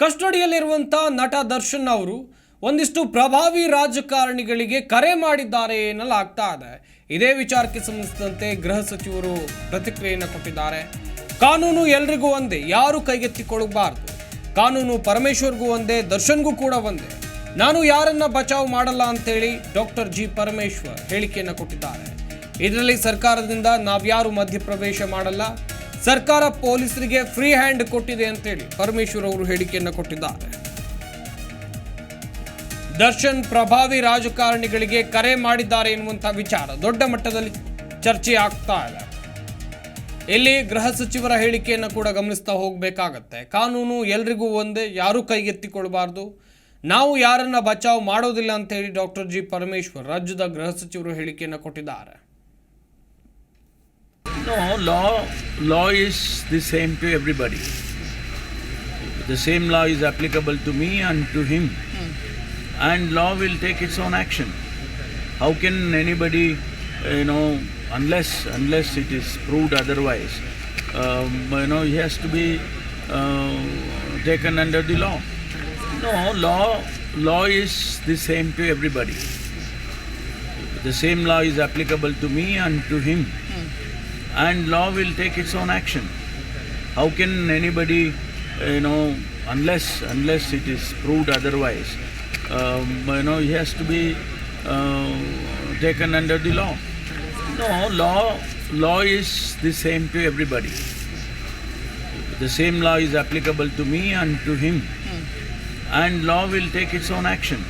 ಕಸ್ಟಡಿಯಲ್ಲಿರುವಂಥ ನಟ ದರ್ಶನ್ ಅವರು ಒಂದಿಷ್ಟು ಪ್ರಭಾವಿ ರಾಜಕಾರಣಿಗಳಿಗೆ ಕರೆ ಮಾಡಿದ್ದಾರೆ ಎನ್ನಲಾಗ್ತಾ ಇದೆ. ಇದೇ ವಿಚಾರಕ್ಕೆ ಸಂಬಂಧಿಸಿದಂತೆ ಗೃಹ ಸಚಿವರು ಪ್ರತಿಕ್ರಿಯೆಯನ್ನು ಕೊಟ್ಟಿದ್ದಾರೆ. ಕಾನೂನು ಎಲ್ರಿಗೂ ಒಂದೇ, ಯಾರು ಕೈಗೆತ್ತಿಕೊಳ್ಳಬಾರ್ದು. ಕಾನೂನು ಪರಮೇಶ್ವರ್ಗೂ ಒಂದೇ, ದರ್ಶನ್ಗೂ ಕೂಡ ಒಂದೇ. ನಾನು ಯಾರನ್ನ ಬಚಾವ್ ಮಾಡಲ್ಲ ಅಂತೇಳಿ ಡಾಕ್ಟರ್ ಜಿ ಪರಮೇಶ್ವರ್ ಹೇಳಿಕೆಯನ್ನು ಕೊಟ್ಟಿದ್ದಾರೆ. ಇದರಲ್ಲಿ ಸರ್ಕಾರದಿಂದ ನಾವ್ಯಾರು ಮಧ್ಯಪ್ರವೇಶ ಮಾಡಲ್ಲ ಸರ್ಕಾರ ಪೊಲೀಸರಿಗೆ ಫ್ರೀ ಹ್ಯಾಂಡ್ ಕೊಟ್ಟಿದೆ ಅಂತೇಳಿ ಪರಮೇಶ್ವರ್ ಅವರು ಹೇಳಿಕೆಯನ್ನು ಕೊಟ್ಟಿದ್ದಾರೆ. ದರ್ಶನ್ ಪ್ರಭಾವಿ ರಾಜಕಾರಣಿಗಳಿಗೆ ಕರೆ ಮಾಡಿದ್ದಾರೆ ಎನ್ನುವಂತಹ ವಿಚಾರ ದೊಡ್ಡ ಮಟ್ಟದಲ್ಲಿ ಚರ್ಚೆ ಆಗ್ತಾ ಇದೆ. ಇಲ್ಲಿ ಗೃಹ ಸಚಿವರ ಹೇಳಿಕೆಯನ್ನು ಕೂಡ ಗಮನಿಸ್ತಾ ಹೋಗಬೇಕಾಗತ್ತೆ. ಕಾನೂನು ಎಲ್ರಿಗೂ ಒಂದೇ, ಯಾರೂ ಕೈಗೆತ್ತಿಕೊಳ್ಬಾರ್ದು. ನಾವು ಯಾರನ್ನ ಬಚಾವ್ ಮಾಡೋದಿಲ್ಲ ಅಂತ ಹೇಳಿ ಡಾಕ್ಟರ್ ಜಿ ಪರಮೇಶ್ವರ್ ರಾಜ್ಯದ ಗೃಹ ಸಚಿವರು ಹೇಳಿಕೆಯನ್ನು ಕೊಟ್ಟಿದ್ದಾರೆ. No, law law is the same to everybody. The same law is applicable to me and to him, and law will take its own action. How can anybody, you know, unless unless it is proved otherwise, um, you know, he has to be uh, taken under the law. No, law law is the same to everybody. The same law is applicable to me and to him and law will take its own action. How can anybody, uh, you know, unless unless it is proved otherwise, um, you know, he has to be uh, taken under the law. No, law law is the same to everybody. The same law is applicable to me and to him, and law will take its own action.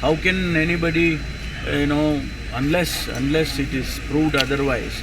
How can anybody, uh, you know, unless unless it is proved otherwise,